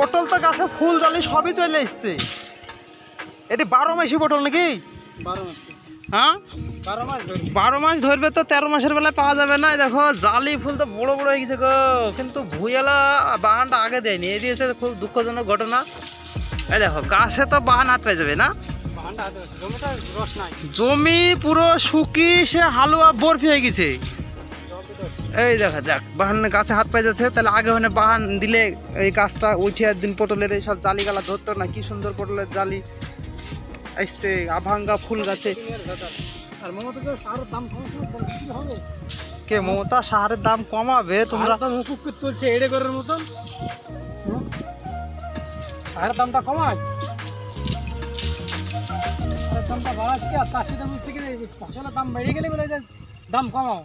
পটল তো গাছে ফুল জালি সবই চলে এসছে। এটি বারো মাসি পটল নাকি? হ্যাঁ? বারো মাস ধরবে। তো তেরো মাসের বেলায় পাওয়া যাবে না। দেখো জালি ফুল তো বড় বড় হয়ে গেছে গো। কিন্তু ভুইয়ালা বাহানটা আগে দেয়নি। এটি হচ্ছে খুব দুঃখজনক ঘটনা। এই দেখো গাছে তো বাহান হাত পেয়ে যাবে না? জমি পুরো শুকি সে হালুয়া বরফি হয়ে গেছে। এই দেখা যাক। বাহান গাছে হাত পাই যাচ্ছে তাহলে আগে হনে বাহান দিলে এই গাছটা উঠে একদিন পটলের এই সব জালি গালা ধরতো না কি সুন্দর পটলের জালি। আসতে আভাঙ্গা ফুল গাছে। আর মমতা সারের দাম কি কে কমাবে? তোমরা হুকুক চলছে এড়ে করার মতন। সারের দামটা কমায়। দামটা বাড়াচ্ছে আর চাষি দাম হচ্ছে কি ফসলের দাম বেড়ে গেলে বলে দাম কমাও।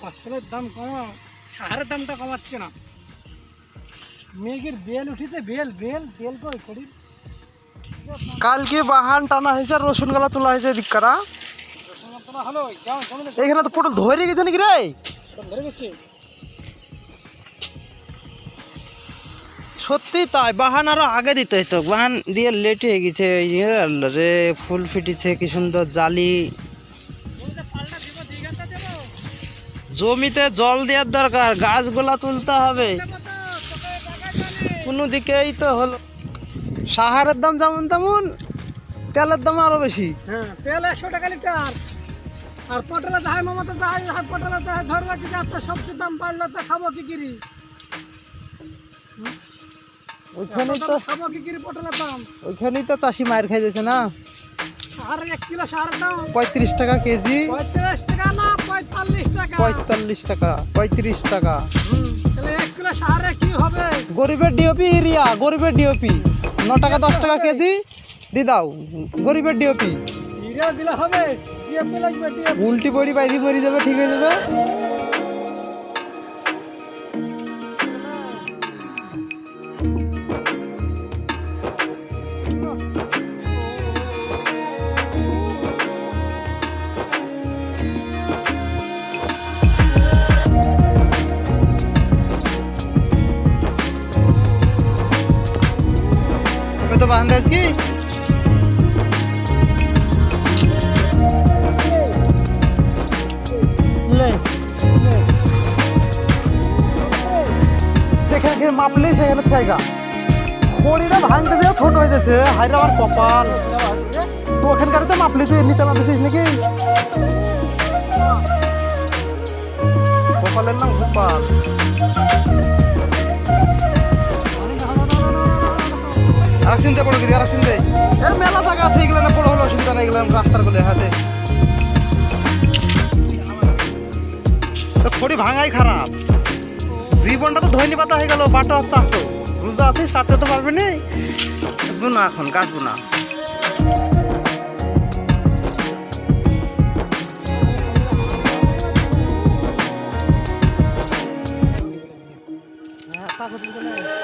ফসলের দাম কমাও সারের দামটা কমাচ্ছে না। মেঘের বেল উঠেছে বেল বেল বেল কই করি? কালকে বাহান টানা হয়েছে আর রসুন গালা তোলা হয়েছে দিককারা এখানে তো পটল ধরে গেছে নাকি রে? সত্যি তাই বাহান আরও আগে দিতে হইতো। বাহান দিয়ে লেট হয়ে গেছে রে ফুল ফিটিছে কি সুন্দর জালি। জমিতে জল দেওয়ার দরকার গাছগুলা তুলতে হবে। কোনো দিকেই তো হলো সাহারের দাম যেমন তেমন তেলের দাম আরও বেশি। হ্যাঁ তেল একশো টাকা লিটার। আর পটলে যাই মমতা যাই আর পটলে যাই ধরে রাখি যে আপনার সবজির দাম বাড়লো তো খাব কি কিরি? ওইখানেই এত তো খাব কি কিরি পটলের দাম? ওইখানেই তো চাষি মায়ের খাই যাচ্ছে না। সার এক কিলো সারের দাম। পঁয়ত্রিশ টাকা কেজি। পঁয়ত্রিশ টাকা না পঁয়তাল্লিশ টাকা পঁয়ত্রিশ টাকা। গরিবের ডিওপি এরিয়া গরিবের ডিওপি। ন টাকা দশ টাকা কেজি দি দাও গরিবের ডিওপি। উল্টি পড়ি বাইদি মরি যাবে ঠিক হয়ে যাবে। দেয় কি? যেখানে মাপলে সেখানে জায়গা। খড়িটা ভাঙতে দিয়ে ছোট হয়ে যাচ্ছে। হাইরা আমার কপাল। ওখানকার তো মাপলি চিন্তা পড়ো গিরি আর চিন্তা এই মেলা জায়গা আছে এগুলো না পড়ো হলো অসুবিধা নেই এগুলো রাস্তারগুলো হাতে। খড়ি ভাঙাই খারাপ। জীবনটা তো ধৈনি পাতা হয়ে গেল বাটো আর চারটো রোজা আছে চারটে তো পারবে নি? বুনা এখন গাছ বুনা হ্যাঁ,